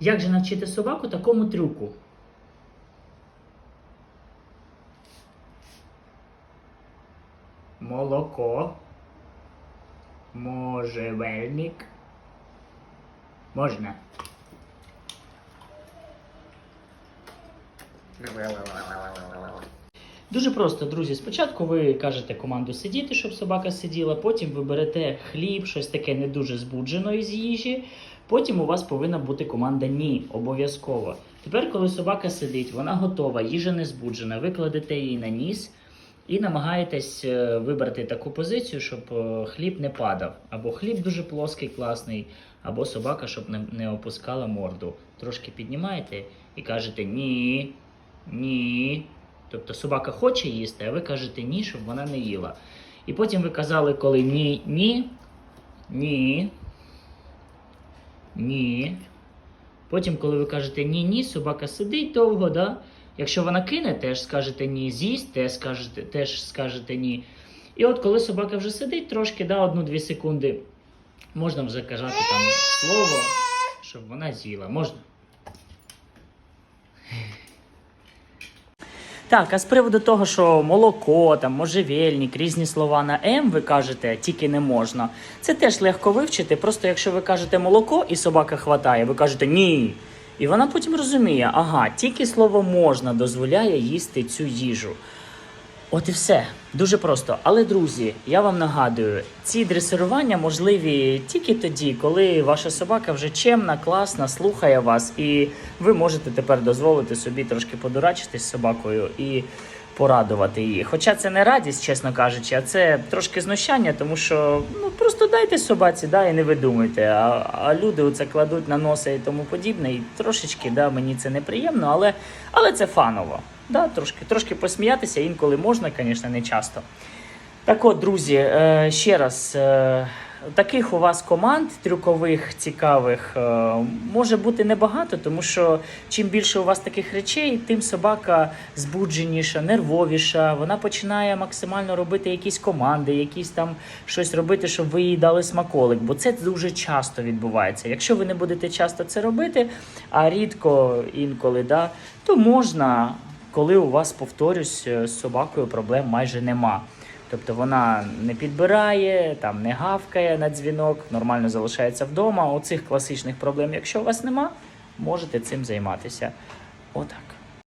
Як же навчити собаку такому трюку? Молоко. Можжевельник. Можна. Дуже просто, друзі. Спочатку ви кажете команду сидіти, щоб собака сиділа. Потім ви берете хліб, щось таке не дуже збуджено із їжі. Потім у вас повинна бути команда ні, обов'язково. Тепер, коли собака сидить, вона готова, їжа не збуджена, ви кладете її на ніс і намагаєтесь е, вибрати таку позицію, щоб е, хліб не падав. Або хліб дуже плоский, класний, або собака, щоб не опускала морду. Трошки піднімаєте і кажете ні, ні. Тобто собака хоче їсти, а ви кажете ні, щоб вона не їла. І потім ви казали, коли ні, ні, ні, ні. Потім, коли ви кажете ні, ні, собака сидить довго, да? Якщо вона кине, теж скажете ні, з'їсть, теж скажете, теж скажете ні. І от коли собака вже сидить трошки, да, одну-дві секунди, можна вже казати там слово, щоб вона з'їла. Можна. Так, а з приводу того, що молоко, там, можжевельник, різні слова на М ви кажете, тільки не можна. Це теж легко вивчити. Просто якщо ви кажете молоко і собака хватає, ви кажете ні. І вона потім розуміє, ага, тільки слово можна дозволяє їсти цю їжу. От і все. Дуже просто. Але, друзі, я вам нагадую, ці дресирування можливі тільки тоді, коли ваша собака вже чемна, класна, слухає вас, і ви можете тепер дозволити собі трошки подурачитись з собакою і порадувати її. Хоча це не радість, чесно кажучи, а це трошки знущання, тому що ну просто дайте собаці, да, і не видумуйте. А, а люди оце кладуть на носа і тому подібне. І трошечки, да, мені це неприємно, але, але це фаново. Да, трошки, трошки посміятися інколи можна, звісно, не часто. Так от, друзі, е, ще раз, е, таких у вас команд трюкових, цікавих е, може бути небагато, тому що чим більше у вас таких речей, тим собака збудженіша, нервовіша. Вона починає максимально робити якісь команди, якісь там щось робити, щоб ви їй дали смаколик. Бо це дуже часто відбувається. Якщо ви не будете часто це робити, а рідко інколи, да, то можна, коли у вас, повторюсь, з собакою проблем майже нема. Тобто вона не підбирає, там не гавкає на дзвінок, нормально залишається вдома. Оцих класичних проблем, якщо у вас нема, можете цим займатися. Отак.